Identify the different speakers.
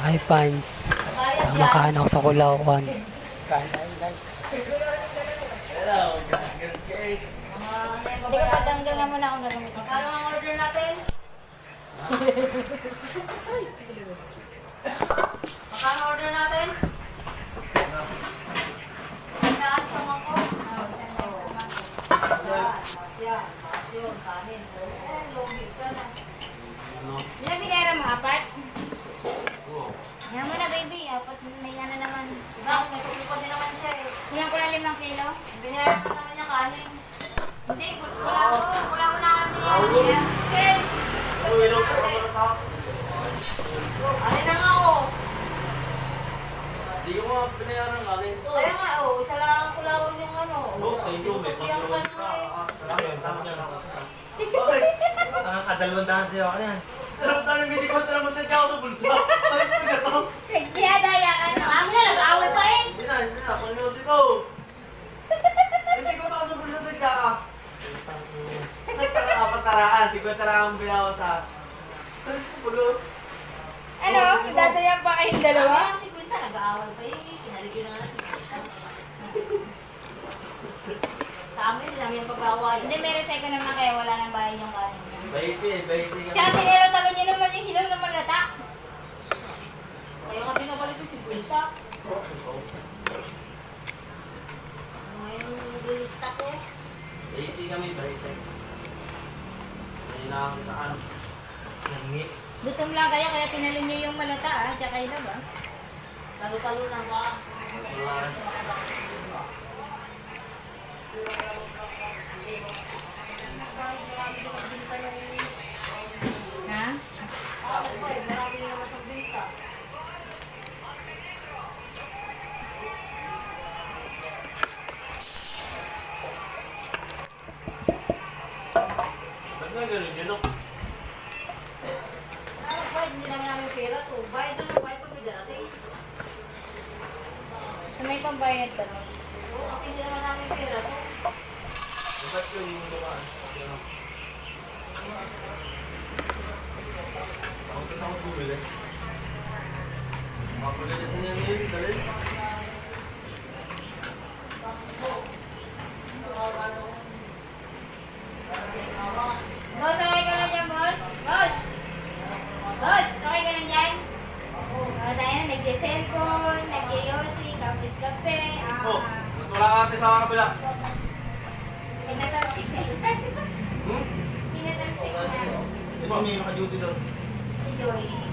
Speaker 1: Hi, fans. Makahan ako sa Kulawan.
Speaker 2: Hindi ko patanggal na muna akong gagamitin. Kano ang order natin? Magkano order natin? Sandaan sa mangko? Oo, sa mangko. Yan, yun, kanin. Eh, logi ka na. Ilan binera mo? Apat? Yan mo na, baby. Apat may ano naman. Bakit? Nasusuko din naman siya eh. Kulang ko lang limang kilo. Binera ko naman niya kanin. Hindi, wala ko. Wala ko na kami niya. Okay. Ano na nga ako?
Speaker 3: Hindi ko mga pinayaran namin.
Speaker 2: Kaya nga, oh, isa lang ang kulawon yung ano.
Speaker 3: Oh, thank you, may
Speaker 2: Sasakyan ka
Speaker 3: pag-iwan
Speaker 2: na eh.
Speaker 3: Nakakadalawang daan siya ako yan. Pero tayo may sikot na naman sa ikaw sa bulsa. To?
Speaker 2: Nagdiyadaya ka na. Kami na, nag-aaway pa eh.
Speaker 3: Hindi na, hindi na. Kung yung siko. May sikot ako sa bulsa sa ikaw. Taraan. Sikot taraan binawa sa... Alis ko pag
Speaker 2: Ano? Dadayan pa kayong dalawa? Kami si Quinta, nag-aaway pa eh. Sinaligyan na nga si Quinta. Sa amin, sila yung pag-aaway. Hindi, meron sa naman kaya wala nang bayan yung kanin niya.
Speaker 3: Baiti, baiti ka.
Speaker 2: Tsaka tinero tabi niya naman yung hilaw na malata. Kaya nga pinabalik ko si Quinta. Ngayon, nilista ko.
Speaker 3: Baiti kami, baiti. May nakakasaan. Nangi.
Speaker 2: Gutom lang kaya, kaya tinalo niya yung malata ah. Tsaka ilaw ah. Talo-talo lang ba?
Speaker 3: Wala.
Speaker 2: Ha?
Speaker 3: Nga ganun yun, no?
Speaker 2: Ano ba? Hindi naman namin pera to. Bayad na lang, bayad pag may darating. Sa may pambayad kami. Oo, kasi hindi naman namin pera to.
Speaker 3: Ba't yung lumaan? Ako din ako bumili. Mapagalitan niya ngayon, dalhin. Ba't wala ka ate sa kabila?
Speaker 2: pinatalsik na
Speaker 3: Hmm?
Speaker 2: Pinatalsik na
Speaker 3: Ito may naka-duty doon.
Speaker 2: si Joy.